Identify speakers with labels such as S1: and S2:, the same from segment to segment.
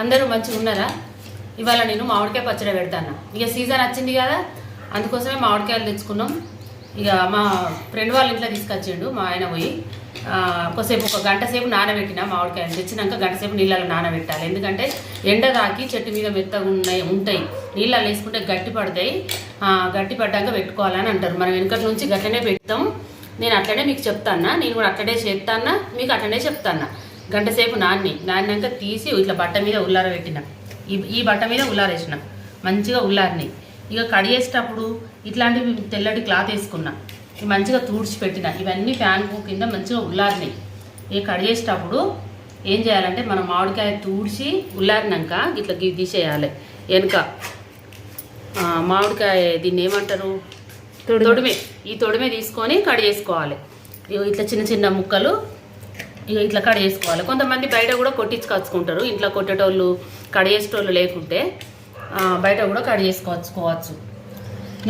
S1: అందరూ మంచిగా ఉన్నారా? ఇవాళ నేను మామిడికాయ పచ్చడి పెడతాను. ఇక సీజన్ వచ్చింది కదా అందుకోసమే మామిడికాయలు తెచ్చుకున్నాం. ఇక మా ఫ్రెండ్ వాళ్ళ ఇంట్లో తీసుకొచ్చిండు మా ఆయన పోయి కొద్దిసేపు ఒక గంట సేపు నానబెట్టిన మామిడికాయలు. తెచ్చినాక గంట సేపు నీళ్ళలో నానబెట్టాలి. ఎందుకంటే ఎండ తాకి చెట్టు మీద మెత్తగా ఉన్నాయి ఉంటాయి. నీళ్ళలో వేసుకుంటే గట్టి పడతాయి. గట్టి పడ్డాక పెట్టుకోవాలని అంటారు. మనం వెనకటి నుంచి గట్లనే పెడతాం. నేను అట్లనే మీకు చెప్తానా నేను కూడా అట్లనే చెప్తానా మీకు అట్లనే చెప్తానా గంట సేపు నాన్ని నాన్నాక తీసి ఇట్లా బట్ట మీద ఉల్లారబెట్టిన ఈ ఈ బట్ట మీద ఉల్లారేసిన మంచిగా ఉల్లారినాయి. ఇక కడిగేసేటప్పుడు ఇట్లాంటివి తెల్లటి క్లాత్ వేసుకున్నా. ఇవి మంచిగా తూడ్చి పెట్టిన. ఇవన్నీ ఫ్యాన్ కింద మంచిగా ఉల్లారినాయి. ఇక కడిగేసేటప్పుడు ఏం చేయాలంటే మనం మామిడికాయ తూడ్చి ఉల్లారినాక ఇట్లా గివి తీసేయాలి. వెనుక మామిడికాయ దీన్ని ఏమంటారు? తొడిమే. ఈ తొడిమే తీసుకొని కడిగేసుకోవాలి. ఇట్లా చిన్న చిన్న ముక్కలు ఇక ఇట్లా కడేసుకోవాలి. కొంతమంది బయట కూడా కొట్టించుకొచ్చుకుంటారు ఇంట్లో కొట్టేటోళ్ళు కడేసేటోళ్ళు లేకుంటే బయట కూడా కడిగేసుకోవచ్చుకోవచ్చు.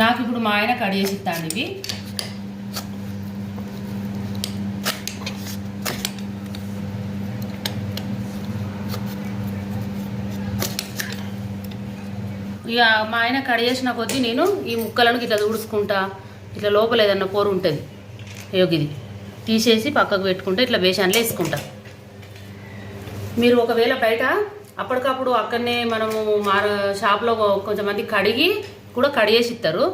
S1: నాకు ఇప్పుడు మా ఆయన కడిగేసి ఇవి. ఇక మా ఆయన కడిగేసిన కొద్దీ నేను ఈ ముక్కలను ఇట్లా దూడుచుకుంటా ఇట్లా లోపల ఏదన్నా కూర ఉంటుంది. యోగిది తీసేసి పక్కకు పెట్టుకుంటే ఇట్లా బేషన్లో వేసుకుంటా. మీరు ఒకవేళ బయట అప్పటికప్పుడు అక్కడనే మనము మా షాప్లో కొంతమంది కడిగి కూడా కడిగేసి ఇస్తారు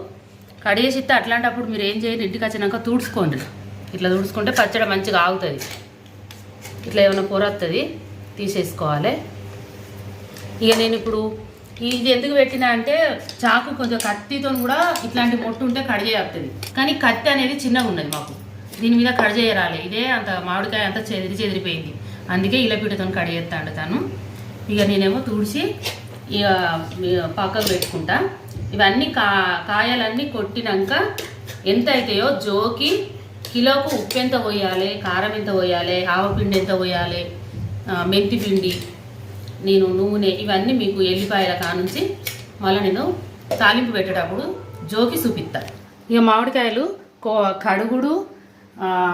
S1: కడిగేసి ఇస్తే అట్లాంటప్పుడు మీరు ఏం చేయండి ఇంటికి వచ్చినాక తుడుచుకోండి. ఇట్లా తుడుచుకుంటే పచ్చడి మంచిగా ఆగుతుంది. ఇట్లా ఏమైనా కూర వస్తుంది తీసేసుకోవాలి. ఇక నేను ఇప్పుడు ఇది ఎందుకు పెట్టినా అంటే చాకు కొంచెం కత్తితో కూడా ఇట్లాంటి మొట్టు ఉంటే కట్ కానీ కత్తి అనేది చిన్నగా ఉన్నది మాకు. దీని మీద కట్ చేయరాలి ఇదే అంత మామిడికాయ అంతా చెదిరి చెదిరిపోయింది. అందుకే ఇలపీటతో కట్ చేస్తాడు తను. ఇక నేనేమో తుడిచి ఇక పక్కకు పెట్టుకుంటా. ఇవన్నీ కా కాయలన్నీ కొట్టినాక ఎంత అవుతాయో జోకి కిలోకు ఉప్పు ఎంత పోయాలి కారం ఎంత పోయాలి ఆవపిండి ఎంత పోయాలి మెంతి పిండి నేను నూనె ఇవన్నీ మీకు ఎల్లిపాయల కానుంచి మళ్ళీ నేను తాలింపు పెట్టేటప్పుడు జోకి చూపిస్తాను ఇక మామిడికాయలు కో కడుగుడు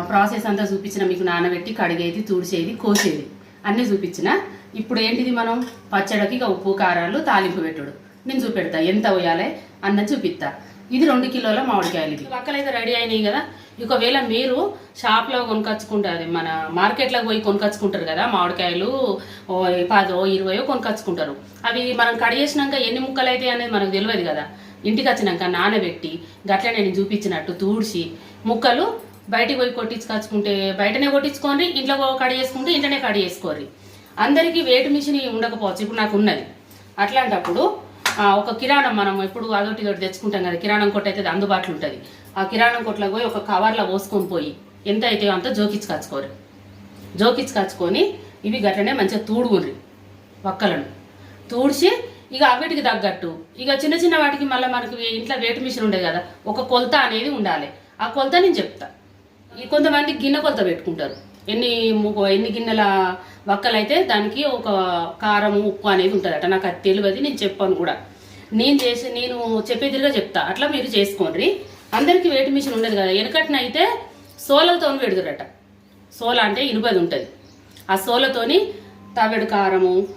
S1: ప్రాసెస్ అంతా చూపించిన మీకు నానబెట్టి కడిగేది తుడిచేది కోసేది. అన్నీ చూపించిన. ఇప్పుడు ఏంటిది మనం? పచ్చడికి ఇక ఉప్పు కారాలు తాలింపు పెట్టుడు. నేను చూపెడతా. ఎంత పోయాలి? అన్నది చూపిస్తా. ఇది రెండు కిలోల మామిడికాయలు ఇది. పక్కలైతే రెడీ అయినాయి కదా. ఒకవేళ మీరు షాప్లో కొనుకొచ్చుకుంటారు. మన మార్కెట్లోకి పోయి కొనుకొచ్చుకుంటారు కదా మామిడికాయలు. ఓ పదో ఇరవయో కొనుకొచ్చుకుంటారు. అవి మనం కడిగేసినాక ఎన్ని ముక్కలు అయితే అనేది మనకు తెలియదు కదా. ఇంటికి వచ్చినాక నానబెట్టి గట్లనే నేను చూపించినట్టు తూడ్చి ముక్కలు బయటికి పోయి కొట్టించుకొచ్చుకుంటే బయటనే కొట్టించుకోండి ఇంట్లో కడిగేసుకుంటే ఇంట్లోనే కడిగేసుకోర్రి అందరికీ వేటు మిషన్ ఉండకపోవచ్చు ఇప్పుడు నాకు ఉన్నది. అట్లాంటప్పుడు ఒక కిరాణం మనం ఎప్పుడు అదొకటి ఇదొకటి తెచ్చుకుంటాం కదా కిరాణం కొట్టు అయితే అది అందుబాటులో ఉంటుంది. ఆ కిరాణం కొట్లో పోయి ఒక కవర్లో పోసుకొని పోయి ఎంత అయితే అంత జోకించుకొచ్చుకోరు జోకించుకొచ్చుకొని ఇవి గట్లనే మంచిగా తూడుగుండ్రి వక్కలను. తూడ్చి ఇక అవిటికి తగ్గట్టు ఇక చిన్న చిన్న వాటికి మళ్ళీ మనకి ఇంట్లో వేటు మిషన్ ఉండేది కదా ఒక కొలత అనేది ఉండాలి. ఆ కొలత నేను చెప్తా. కొంతమంది గిన్నె కొలత పెట్టుకుంటారు. ఎన్ని ఎన్ని గిన్నెల వక్కలైతే దానికి ఒక కారం ఉప్పు అనేది ఉంటుందట. నాకు అది తెలియదు నేను చెప్పాను కూడా. నేను చేసి నేను చెప్పేదిగా చెప్తా. అట్లా మీరు చేసుకోండి. అందరికీ వేటి మిషన్ ఉండదు కదా. వెనకటిన అయితే సోలతో పెడుతురట. సోల అంటే ఇనుపది ఉంటుంది. ఆ సోలతోని తవెడు కారము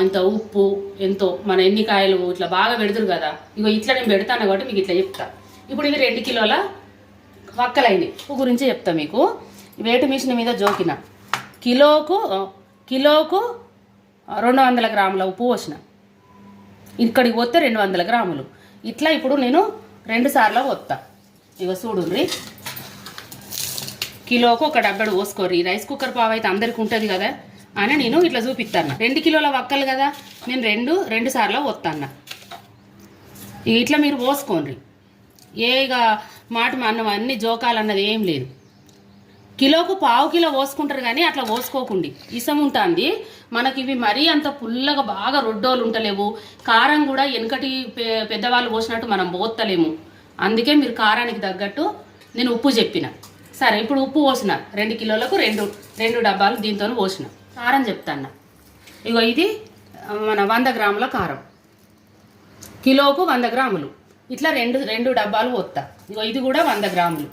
S1: ఇంత ఉప్పు ఎంతో మన ఎన్ని కాయలు ఇట్లా బాగా పెడుతురు కదా. ఇగో ఇట్లా నేను పెడతాను కాబట్టి మీకు ఇట్లా చెప్తా. ఇప్పుడు ఇవి రెండు కిలోల వక్కలైనవి ఉప్పు గురించి చెప్తా మీకు. వేటు మిషన్ మీద జోకిన. కిలోకు కిలోకు రెండు వందల గ్రాముల ఉప్పు పోసిన. ఇక్కడికి పోతే రెండు వందల గ్రాములు. ఇట్లా ఇప్పుడు నేను రెండు సార్లు పోతా ఇక చూడుర్రి. కిలోకు ఒక డబ్బడు పోసుకోర్రి. రైస్ కుక్కర్ పావు అయితే అందరికి ఉంటుంది కదా అని నేను ఇట్లా చూపిస్తాను రెండు కిలోల వక్కలు కదా నేను రెండు రెండు సార్లు పోతాను ఇట్లా మీరు పోసుకోండి. ఏ ఇక మాట అన్నం అన్ని జోకాలు అన్నది ఏం లేదు. కిలోకు పావు కిలో పోసుకుంటారు కానీ అట్లా పోసుకోకండి. ఇసం ఉంటుంది. మనకి ఇవి మరీ అంత పుల్లగా బాగా రొడ్డోలు ఉంటలేవు. కారం కూడా వెనకటి పెద్దవాళ్ళు పోసినట్టు మనం పోత్తలేము. అందుకే మీరు కారానికి తగ్గట్టు నేను ఉప్పు చెప్పిన. సరే ఇప్పుడు ఉప్పు పోసిన. రెండు కిలోలకు రెండు రెండు డబ్బాలు దీంతో పోసిన. కారం చెప్తాను ఇగో ఇది మన వంద గ్రాముల కారం. కిలోకు వంద గ్రాములు. ఇట్లా రెండు రెండు డబ్బాలు పోతా ఇగో ఇది కూడా వంద గ్రాములు.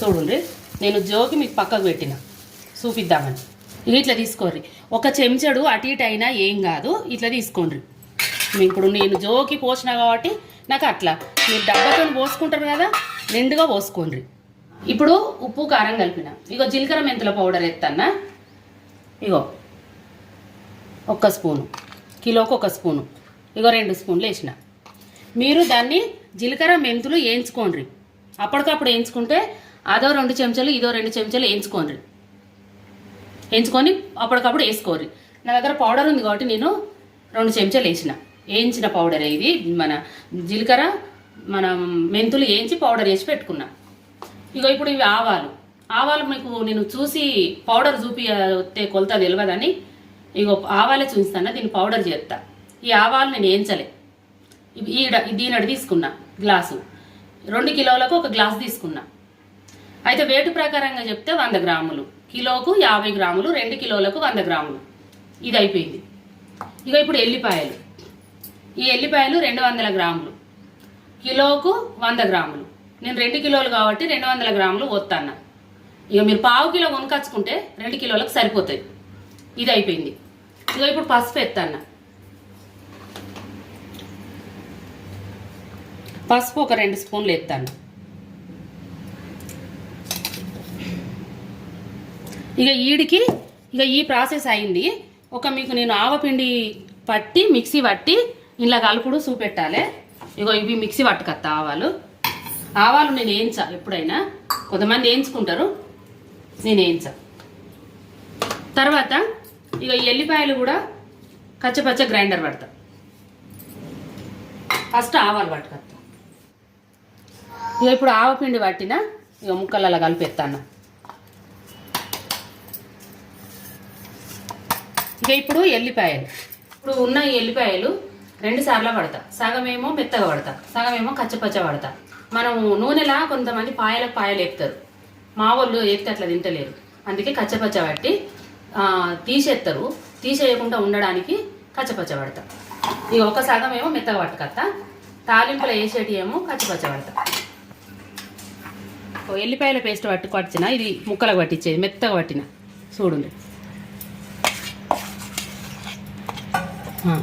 S1: చూడండి నేను జోకి మీకు పక్కకు పెట్టిన. చూపిద్దామని. ఇక ఇట్లా తీసుకోర్రి. ఒక చెంచడు అటు ఇటు అయినా ఏం కాదు ఇట్లా తీసుకోండి ఇప్పుడు నేను జోకి పోసిన కాబట్టి నాకు అట్లా. మీరు డబ్బాతో పోసుకుంటారు కదా నిండుగా పోసుకోండి ఇప్పుడు ఉప్పు కారం కలిపిన. ఇగో జీలకర్ర మెంతుల పౌడర్ ఎత్తన్నా. ఇగో ఒక్క స్పూను. కిలోకి ఒక స్పూను. ఇగో రెండు స్పూన్లు వేసిన. మీరు దాన్ని జీలకర్ర మెంతులు వేయించుకోండి. అప్పటికప్పుడు వేయించుకుంటే అదో రెండు చెంచాలు ఇదో రెండు చెంచాలు వేయించుకోండి. వేయించుకొని అప్పటికప్పుడు వేసుకోరు నా దగ్గర పౌడర్ ఉంది కాబట్టి నేను రెండు చెంచాలు వేసిన. వేయించిన పౌడర్ ఇది మన జీలకర్ర మన మెంతులు వేయించి పౌడర్ వేసి పెట్టుకున్నా. ఇగో ఇప్పుడు ఇవి ఆవాలు. ఆవాలు మీకు నేను చూసి పౌడర్ చూపి వస్తే కొలత తెలియదని ఇగో ఆవాలే చూపిస్తాను దీన్ని పౌడర్ చేస్తా. ఈ ఆవాలు నేను వేయించలే. ఈ దీని దీనడి తీసుకున్నా. గ్లాసు. రెండు కిలోలకు ఒక గ్లాస్ తీసుకున్నా. అయితే వేటు ప్రకారంగా చెప్తే వంద గ్రాములు. కిలోకు యాభై గ్రాములు రెండు కిలోలకు వంద గ్రాములు. ఇది అయిపోయింది. ఇక ఇప్పుడు ఎల్లిపాయలు. ఈ ఎల్లిపాయలు రెండు వందల గ్రాములు. కిలోకు వంద గ్రాములు. నేను రెండు కిలోలు కాబట్టి రెండు వందల గ్రాములు పోతాను ఇక మీరు పావు కిలో కొనుకొచ్చుకుంటే రెండు కిలోలకు సరిపోతాయి. ఇది అయిపోయింది. ఇక ఇప్పుడు పసుపు ఎత్తన్న. పసుపు ఒక రెండు స్పూన్లు ఎత్తాను ఇక ఈడికి ఇక ఈ ప్రాసెస్ అయింది. ఒక మీకు నేను ఆవపిండి పట్టి మిక్సీ పట్టి ఇలా కలుపుడు చూపెట్టాలి. ఇగో ఇవి మిక్సీ పట్టుకత్త ఆవాలు. ఆవాలు నేను వేయించా ఎప్పుడైనా. కొంతమంది వేయించుకుంటారు నేను వేయించా. తర్వాత ఇక ఈ ఎల్లిపాయలు కూడా కచ్చపచ్చ గ్రైండర్ పడతా. ఫస్ట్ ఆవాలు పట్టుకత్తా. ఇక ఇప్పుడు ఆవపిండి పట్టిన ఇక ముక్కలలో కలిపేస్తాను ఇక ఇప్పుడు ఎల్లిపాయలు. ఇప్పుడు ఉన్న ఈ ఎల్లిపాయలు రెండు సార్లు పడతా. సగమేమో మెత్తగా పడతా. సగమేమో కచ్చపచ్చ పడతా. మనం నూనెలా కొంతమంది పాయలకు పాయలు ఎత్తారు మా వాళ్ళు ఎత్తి అట్లా తింటలేరు. అందుకే కచ్చపచ్చ పట్టి తీసేస్తారు తీసేయకుండా ఉండడానికి కచ్చపచ్చ పడతా. ఇక ఒక సగం ఏమో మెత్తగా పట్టుకత్తా. తాలింపులో వేసేటి ఏమో కచ్చపచ్చ పడతా. ఎల్లిపాయల పేస్ట్ పట్టు పట్టిన ఇది ముక్కలకు పట్టించేది మెత్తగా పట్టిన. చూడండి.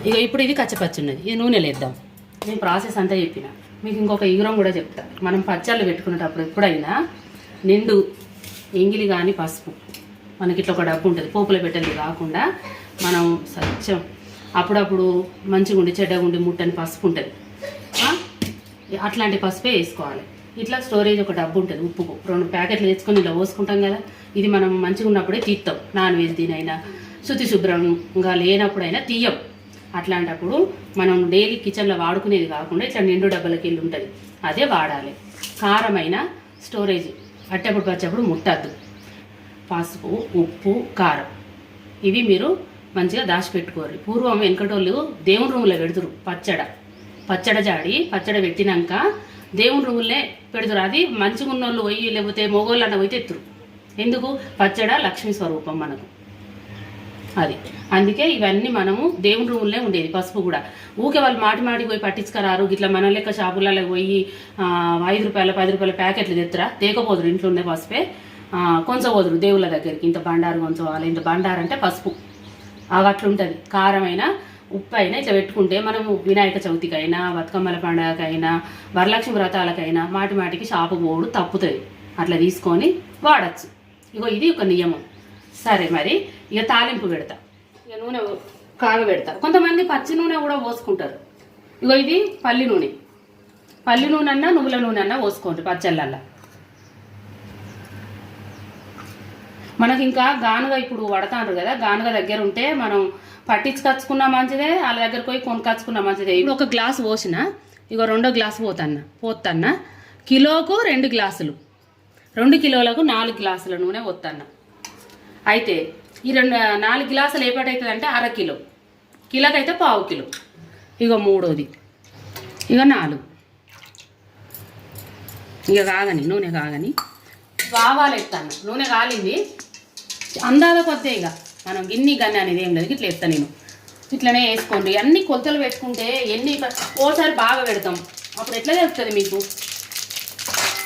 S1: ఇక ఇప్పుడు ఇది కచ్చపచ్చి ఉన్నది ఇది నూనెలు వేద్దాం నేను ప్రాసెస్ అంతా చెప్పిన. మీకు ఇంకొక ఇగురం కూడా చెప్తా. మనం పచ్చళ్ళు పెట్టుకునేటప్పుడు ఎప్పుడైనా నిండు ఎంగిలి కానీ పసుపు. మనకి ఇట్లా ఒక డబ్బు ఉంటుంది. పోపులో పెట్టేది కాకుండా మనం సత్యం. అప్పుడప్పుడు మంచిగా ఉండి చెడ్డగా ఉండి ముట్టని పసుపు ఉంటుంది. అట్లాంటి పసుపే వేసుకోవాలి. ఇట్లా స్టోరేజ్ ఒక డబ్బు ఉంటుంది ఉప్పుకు. రెండు ప్యాకెట్లు తెచ్చుకొని ఇలా పోసుకుంటాం కదా ఇది మనం మంచిగా ఉన్నప్పుడే తీస్తాం నాన్ వెజ్ తినైనా. శుద్ధి శుభ్రంగా లేనప్పుడైనా తీయం. అట్లాంటప్పుడు మనం డైలీ కిచెన్లో వాడుకునేది కాకుండా ఇట్లా నిండు డబ్బలకి వెళ్ళి ఉంటుంది అదే వాడాలి. కారమైన స్టోరేజ్ అట్టప్పుడు వచ్చేప్పుడు ముట్టద్దు. పసుపు ఉప్పు కారం. ఇవి మీరు మంచిగా దాచిపెట్టుకోరు పూర్వం వెనకటోళ్ళు దేవుని రూమ్లో పెడుతురు పచ్చడ. పచ్చడ జాడి పచ్చడ పెట్టినాక దేవుని రూములే పెడుతురు. అది మంచిగా ఉన్నోళ్ళు పోయి లేకపోతే మొగోళ్ళు అన్న పోయితే ఎత్తురు ఎందుకు? పచ్చడ లక్ష్మీ స్వరూపం మనకు. అది. అందుకే ఇవన్నీ మనము దేవుని రూములే ఉండేది పసుపు కూడా. ఊకే వాళ్ళు మాటి మాటికి పోయి పట్టించుకరారు ఇట్లా మన లెక్క షాపులలో పోయి ఐదు రూపాయల పది రూపాయల ప్యాకెట్లు తెత్తరా. తేకపోదురు ఇంట్లో ఉండే పసుపే. కొంచెం పోదురు దేవుళ్ళ దగ్గరికి. ఇంత బండారు కొంచెం ఇంత బండారు అంటే పసుపు. అవి అట్లుంటుంది కారమైన ఉప్పు అయినా ఇట్లా పెట్టుకుంటే మనము వినాయక చవితికైనా బతుకమ్మల పండగకైనా వరలక్ష్మి వ్రతాలకైనా మాటి మాటికి షాపు పోడు తప్పుతుంది. అట్లా తీసుకొని వాడచ్చు. ఇగో ఇది ఒక నియమం. సరే మరి ఇక తాలింపు పెడతా. ఇక నూనె కాగబెడతా. కొంతమంది పచ్చి నూనె కూడా పోసుకుంటారు. ఇగో ఇది పల్లి నూనె. పల్లి నూనె అన్నా నువ్వుల నూనె అన్నా పోసుకోండి పచ్చళ్ళల్లో. మనకి ఇంకా గానుగ ఇప్పుడు వడతాండ్రు కదా గానుగ దగ్గర ఉంటే మనం పట్టించుకొచ్చుకున్నా మంచిదే వాళ్ళ దగ్గరకు పోయి కొనుకొచ్చుకున్న మంచిదే. ఇప్పుడు ఒక గ్లాస్ పోసిన ఇగో రెండో గ్లాస్ పోతన్న పోతన్న. కిలోకు రెండు గ్లాసులు. రెండు కిలోలకు నాలుగు గ్లాసుల నూనె పోతన్న. అయితే ఈ రెండు నాలుగు గ్లాసులు ఏపాటవుతుంది అంటే అర కిలో. కిలోకైతే పావు కిలో. ఇగో మూడోది. ఇక నాలుగు. ఇక కాగని నూనె కాగని. ఆవాలు ఎత్తాను నూనె కాలింది. అందాల కొద్దే ఇక మనం గిన్ని గన్ని అనేది ఏం లేదు. ఇట్లా వేస్తాను నేను. ఇట్లనే వేసుకోండి. అన్ని కొలతలు పెట్టుకుంటే ఎన్ని ఓసారి బాగా పెడతాం. అప్పుడు ఎట్లా తెలుస్తుంది మీకు?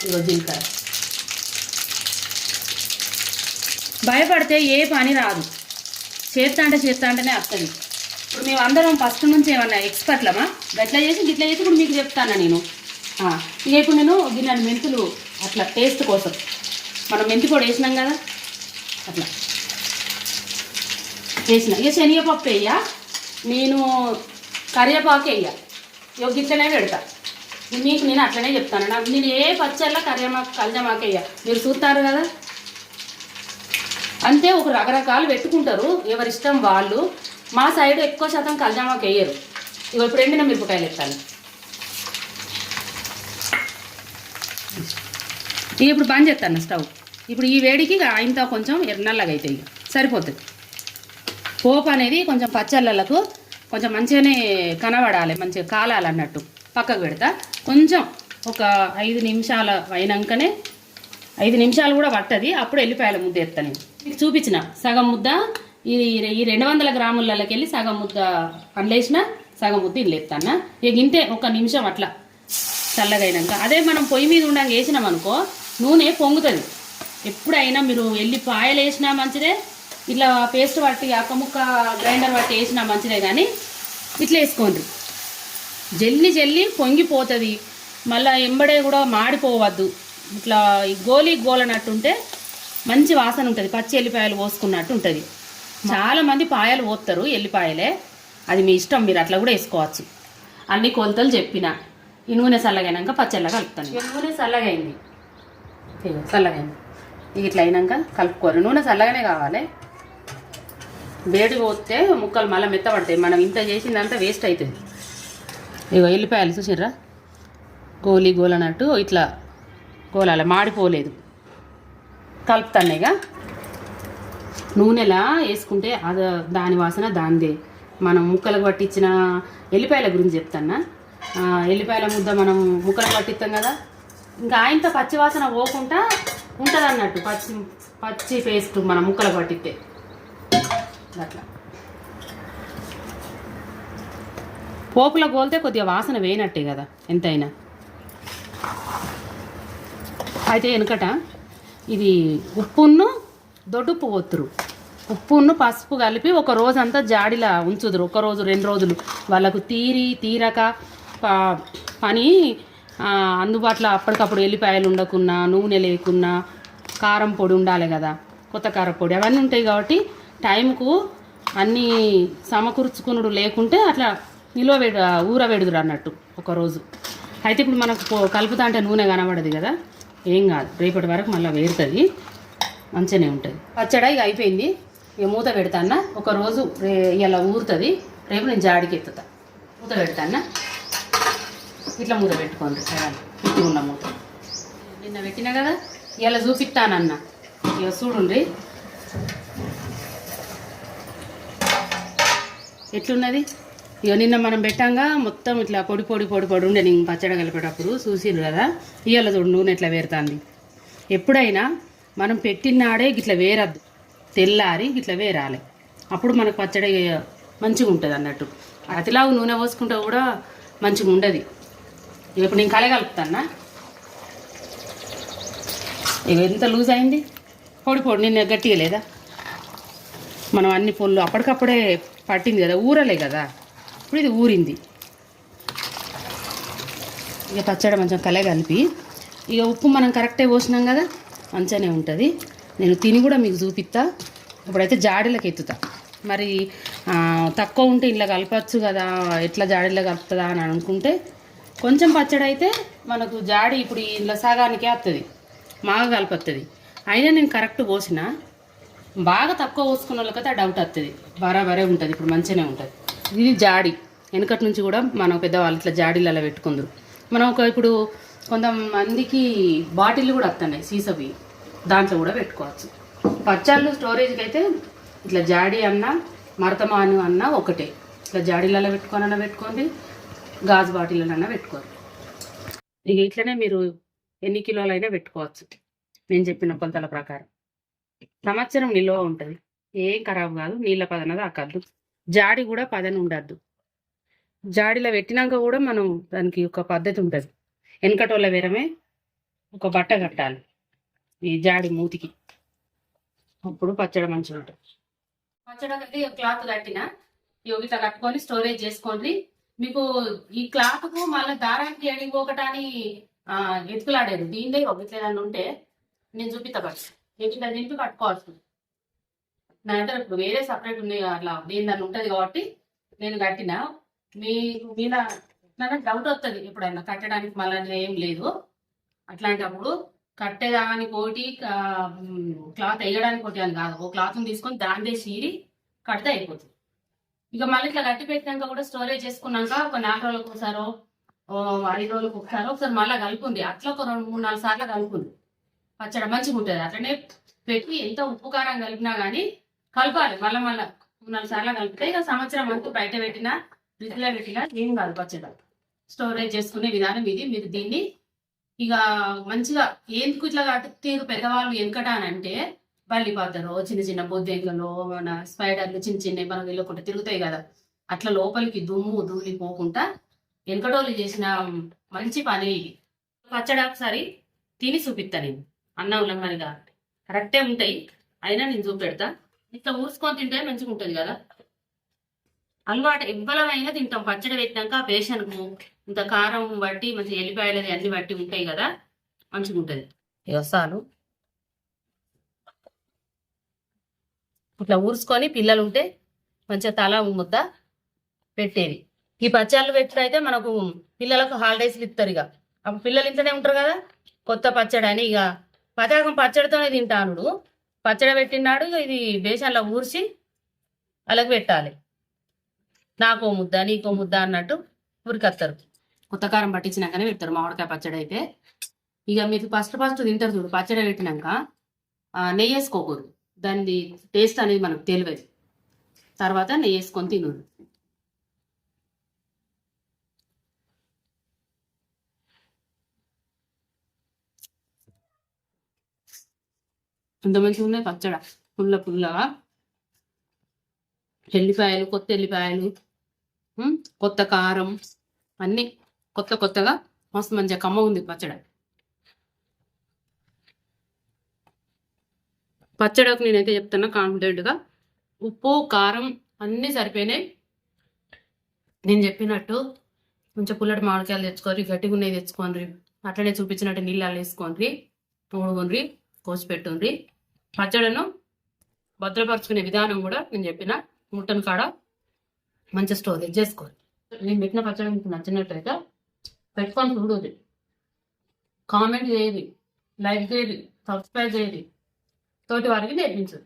S1: ఈరోజు జీలకర్ర. భయపడితే ఏ పని రాదు. చేస్తా అంటే చేస్తా అంటేనే వస్తుంది ఇప్పుడు మేము అందరం ఫస్ట్ నుంచి ఏమన్నా ఎక్స్పర్ట్లమా? గట్లా చేసి గిట్లా చేసి ఇప్పుడు మీకు చెప్తాను నేను? ఇక ఇప్పుడు నేను గిన్నె మెంతులు అట్లా టేస్ట్ కోసం. మనం మెంతి పొడి వేసినాం కదా? అట్లా. వేసిన ఇక శనగపప్పు వేయ నేను కరివేపాకు వేయ ఇక గిట్లనే పెడతా. మీకు నేను అట్లనే చెప్తాను. నాకు నేను ఏ పచ్చళ్ళ కరివేమాకు కలజమాకు వేయ మీరు చూస్తారు కదా? అంతే ఒక రకరకాలు పెట్టుకుంటారు. ఎవరి ఇష్టం వాళ్ళు. మా సైడ్ ఎక్కువ శాతం కల్జామాకు వేయరు ఇవి ఇప్పుడు ఎండిన మిరపకాయలు ఎత్తాను ఇప్పుడు బంద్ చేస్తాను స్టవ్. ఇప్పుడు ఈ వేడికి ఆయనతో ఇంత కొంచెం ఎర్రనల్లగా అవుతాయి. సరిపోతుంది. పోపు అనేది కొంచెం పచ్చళ్ళకు కొంచెం మంచిగానే కనబడాలి మంచిగా కాలాలి అన్నట్టు పక్కకు పెడతా. కొంచెం ఒక ఐదు నిమిషాలు అయినాకనే ఐదు నిమిషాలు కూడా పట్టది. అప్పుడు ఎల్లిపాయల ముద్ద ఎత్తాను మీకు చూపించిన సగం ముద్ద ఇది ఈ రెండు వందల గ్రాములకి వెళ్ళి సగం ముద్ద అండ్లేసిన సగం ముద్ద ఇల్లు ఎత్తాను ఇక ఇంతే ఒక నిమిషం అట్లా చల్లగైనాక. అదే మనం పొయ్యి మీద ఉండగా వేసినాం అనుకో నూనె పొంగుతుంది. ఎప్పుడైనా మీరు ఎల్లిపాయలు వేసినా మంచిదే ఇట్లా పేస్ట్ పట్టి అక్క ముక్క గ్రైండర్ పట్టి వేసినా మంచిదే కానీ ఇట్లా వేసుకోండి. జల్లి జల్లి పొంగిపోతుంది. మళ్ళీ ఎంబడే కూడా మాడిపోవద్దు. ఇట్లా ఈ గోలి గోలనట్టుంటే మంచి వాసన ఉంటుంది. పచ్చి ఎల్లిపాయలు పోసుకున్నట్టు ఉంటుంది. చాలామంది పాయలు పోస్తారు ఎల్లిపాయలే. అది మీ ఇష్టం మీరు అట్లా కూడా వేసుకోవచ్చు. అన్ని కొలతలు చెప్పిన. ఈ నూనె చల్లగైనాక పచ్చళ్ళ కలుపుతాను. ఇనుగునే నూనె చల్లగైంది. చల్లగైంది. ఇట్లా అయినాక కలుపుకోరు నూనె చల్లగానే కావాలి. వేడి వస్తే ముక్కలు మళ్ళీ మెత్తపడతాయి మనం ఇంత చేసిందంతా వేస్ట్ అవుతుంది. ఇగో ఎల్లిపాయలు చూసిర్రా? గోలి గోలనట్టు ఇట్లా గోలాలి మాడిపోలేదు. కలుపుతానేగా నూనెలా వేసుకుంటే అది దాని వాసన దాందే. మనం ముక్కలకు పట్టించిన ఎల్లిపాయల గురించి చెప్తానా ఎల్లిపాయల ముద్ద మనం ముక్కలకు పట్టిస్తాం కదా? ఇంకా ఆయనతో పచ్చి వాసన పోకుండా ఉంటుంది అన్నట్టు పచ్చి పచ్చి పేస్ట్ మనం ముక్కలకు పట్టిస్తే. అట్లా. పోపులో గోలితే కొద్దిగా వాసన వేయనట్టే కదా ఎంతైనా. అయితే వెనుకట ఇది ఉప్పును దొడ్డుప్పు ఒత్తురు. ఉప్పును పసుపు కలిపి ఒక రోజంతా జాడిలా ఉంచుదురు. ఒక రోజు రెండు రోజులు. వాళ్ళకు తీరి తీరక ప- పని అందుబాటులో అప్పటికప్పుడు ఎల్లిపాయలు ఉండకున్నా నూనె లేకున్నా కారం పొడి ఉండాలి కదా కొత్త కారం పొడి అవన్నీ ఉంటాయి కాబట్టి టైంకు అన్నీ సమకూర్చుకునుడు లేకుంటే అట్లా నిల్వ వేడు ఊరవేడుదురు అన్నట్టు ఒకరోజు అయితే ఇప్పుడు మనకు కలుపుతా అంటే నూనె కనబడదు కదా? ఏం కాదు. రేపటి వరకు మళ్ళీ వేరుతుంది. మంచిగానే ఉంటుంది. పచ్చడి ఇక అయిపోయింది. ఇక మూత పెడతాన్న. ఒక రోజు రే ఇలా ఊరుతుంది. రేపు నేను జాడికి ఎత్తుతా. మూత పెడతాన్న. ఇట్లా మూత పెట్టుకోండి. పెట్టి ఉన్న మూత. నిన్న పెట్టినా కదా? ఇలా చూపిస్తానన్న ఇక చూడుండ్రి. ఎట్లున్నది? ఇక నిన్న మనం పెట్టంగా మొత్తం ఇట్లా పొడి పొడి పొడి పొడి ఉండే నేను పచ్చడి కలిపేటప్పుడు చూసిండు కదా? ఇవాళ చూడు నూనె ఎట్లా వేరుతుంది. ఎప్పుడైనా మనం పెట్టినాడే ఇట్లా వేరద్దు. తెల్లారి ఇట్లా వేరాలి. అప్పుడు మనకు పచ్చడి మంచిగా ఉంటుంది అన్నట్టు. అతిలావు నూనె పోసుకుంటే కూడా మంచిగా ఉండదు. ఇప్పుడు నేను కలగలుపుతానా ఇక ఎంత లూజ్ అయింది? పొడి పొడి నిన్న గట్టిగా లేదా? మనం అన్ని పొల్లు అప్పటికప్పుడే పట్టింది కదా ఊరలే కదా. ఇప్పుడు ఇది ఊరింది. ఇక పచ్చడి మంచిగా కలే కలిపి ఇక ఉప్పు మనం కరెక్టే పోసినాం కదా మంచిగానే ఉంటుంది. నేను తిని కూడా మీకు చూపిస్తా. ఇప్పుడైతే జాడీలకు ఎత్తుతా. మరి తక్కువ ఉంటే ఇంట్లో కలపచ్చు కదా ఎట్లా జాడీలో కలుపుతుందా అని అనుకుంటే కొంచెం పచ్చడి అయితే మనకు జాడి ఇప్పుడు ఇంట్లో సగానికే వస్తుంది మాగా కలుపుతుంది. అయినా నేను కరెక్ట్ పోసిన. బాగా తక్కువ పోసుకున్న వాళ్ళకైతే ఆ డౌట్ వస్తుంది బరాబరే ఉంటుంది. ఇప్పుడు మంచిగానే ఉంటుంది. ఇది జాడి. వెనకటి నుంచి కూడా మనం పెద్దవాళ్ళు ఇట్లా జాడీలు అలా పెట్టుకుందరు. మనం ఒక ఇప్పుడు కొంతమందికి బాటిల్ కూడా వస్తున్నాయి సీసవి. దాంట్లో కూడా పెట్టుకోవచ్చు. పచ్చళ్ళు స్టోరేజ్కి అయితే ఇట్లా జాడీ అన్న మరతమాను అన్న ఒకటే. ఇట్లా జాడీలలో పెట్టుకోనన్నా పెట్టుకోండి గాజు బాటిళ్ళనన్నా పెట్టుకోండి. ఇక ఇట్లనే మీరు ఎన్ని కిలోలైనా పెట్టుకోవచ్చు. నేను చెప్పిన కొలతల ప్రకారం. సంవత్సరం నిల్వ ఉంటుంది. ఏం ఖరాబ్ కాదు నీళ్ళ పదన దాకద్దు జాడి కూడా పదన ఉండద్దు. జాడిలో పెట్టినాక కూడా మనం దానికి ఒక పద్ధతి ఉంటుంది. వెనకటోళ్ళ విరమే ఒక బట్ట కట్టాలి ఈ జాడి మూతికి. అప్పుడు పచ్చడి మంచిగా ఉంటుంది. పచ్చడికి క్లాత్ కట్టిన ఇవి కట్టుకొని స్టోరేజ్ చేసుకోండి. మీకు ఈ క్లాత్కు మళ్ళీ దారానికి ఎడిపోకట అని ఆ, ఎతుకులాడేది దీనిదే ఇట్లా ఏదైనా ఉంటే నేను చూపిస్తా పట్టు ఇట్లా దింపి కట్టుకోవాల్సింది. నా దగ్గర ఇప్పుడు వేరే సపరేట్ ఉన్నాయి అట్లా దీని దాన్ని ఉంటుంది కాబట్టి నేను కట్టిన. మీ మీద నాకు డౌట్ వస్తుంది ఎప్పుడైనా కట్టడానికి మళ్ళీ ఏం లేదు. అట్లాంటప్పుడు కట్టేదానికి ఒకటి క్లాత్ వేయడానికి ఒకటి అని కాదు. ఓ క్లాత్ తీసుకొని దాందే చీరి కడితే అయిపోతుంది. ఇక మళ్ళీ ఇట్లా కట్టి పెట్టినాక కూడా స్టోరేజ్ చేసుకున్నాక ఒక నాలుగు రోజులకు ఒకసారో ఐదు రోజులకు ఒకసారో ఒకసారి మళ్ళీ కలుపుంది. అట్లా ఒక రెండు మూడు నాలుగు సార్లు కలుపుంది. పచ్చడి మంచిగా ఉంటుంది. అట్లనే పెట్టి ఎంత ఉప్పు కారం కలిపినా కానీ కలపాలి. మళ్ళీ మళ్ళీ నాలుగు సార్లు కలిపితే ఇక సంవత్సరం అంతా బయట పెట్టినా ఫ్రిడ్జ్ పెట్టినా ఏం కాదు పచ్చడి. స్టోరేజ్ చేసుకునే విధానం ఇది. మీరు దీన్ని ఇక మంచిగా ఎందుకు ఇట్లా తీరు పెద్దవాళ్ళు వెనకట అని అంటే బల్లిపాతలు చిన్న చిన్న బొద్దెంగలు మన స్పైడర్లు చిన్న చిన్న మనం వెళ్ళకుండా తిరుగుతాయి కదా. అట్లా లోపలికి దుమ్ము ధూళి పోకుండా వెనకటోళ్ళు చేసిన మంచి పని ఇది. పచ్చడి ఒకసారి తిని చూపిస్తాను నేను. అన్నంలో మరిగా కరెక్టే ఉంటాయి. అయినా నేను చూపెడతా. ఇట్లా ఊరుసుకొని తింటే మంచిగా ఉంటుంది కదా. అలవాటు ఇవ్వలమైనా తింటాం. పచ్చడి పెట్టినాక పేషన్కు ఇంత కారం బట్టి మంచి ఎల్లిపాయలది అన్ని బట్టి ఉంటాయి కదా. మంచిగా ఉంటుంది. వ్యవసాయాలు ఇట్లా ఊరుసుకొని పిల్లలు ఉంటే మంచిగా తల ముద్ద పెట్టేది. ఈ పచ్చళ్ళు పెట్టినైతే మనకు పిల్లలకు హాలిడేస్లు ఇస్తారు ఇక అప్పుడు పిల్లలు ఇంట్లోనే ఉంటారు కదా. కొత్త పచ్చడి అని ఇక పతాకం పచ్చడితోనే తింటానుడు. పచ్చడి పెట్టినాడు ఇది బేసన్లో ఊర్చి అలాగ పెట్టాలి. నాకో ముద్ద నీకో ముద్ద అన్నట్టు ఉరికత్తారు కొత్త కారం పట్టించినాకనే పెడతారు మామిడికాయ పచ్చడి అయితే. ఇక మీరు ఫస్ట్ ఫస్ట్ తింటారు చూడు పచ్చడి పెట్టినాక నెయ్యి వేసుకోకూడదు. దాని టేస్ట్ అనేది మనకు తెలియదు. తర్వాత నెయ్యి వేసుకొని తినదు ఇంత మంచిగా ఉన్నాయి పచ్చడ పుల్ల పుల్లగా. ఎల్లిపాయలు కొత్త ఎల్లిపాయలు కొత్త కారం అన్ని కొత్త కొత్తగా మస్తు మంచిగా కమ్మ ఉంది పచ్చడ. పచ్చడికి నేనైతే చెప్తున్నా కాన్ఫిడెంట్గా ఉప్పు కారం అన్నీ సరిపోయినాయి. నేను చెప్పినట్టు కొంచెం పుల్లటి మామిడికాయలు తెచ్చుకోరి గట్టిగా ఉన్నాయి తెచ్చుకోండి అట్లనే చూపించినట్టు నీళ్ళు వేసుకోండి తోడుకోండి కోసి పెట్టుండ్రి పచ్చడిను భద్రపరచుకునే విధానం కూడా నేను చెప్పిన. ముట్టను కాడ మంచి స్టోరేజ్ చేసుకోండి. నేను పెట్టిన పచ్చడి మీకు నచ్చినట్టయితే పెట్టుకొని చూడదు కామెంట్ చేయదు లైక్ చేయదు సబ్స్క్రైబ్ చేయదు తోటి వారికి నేర్పించదు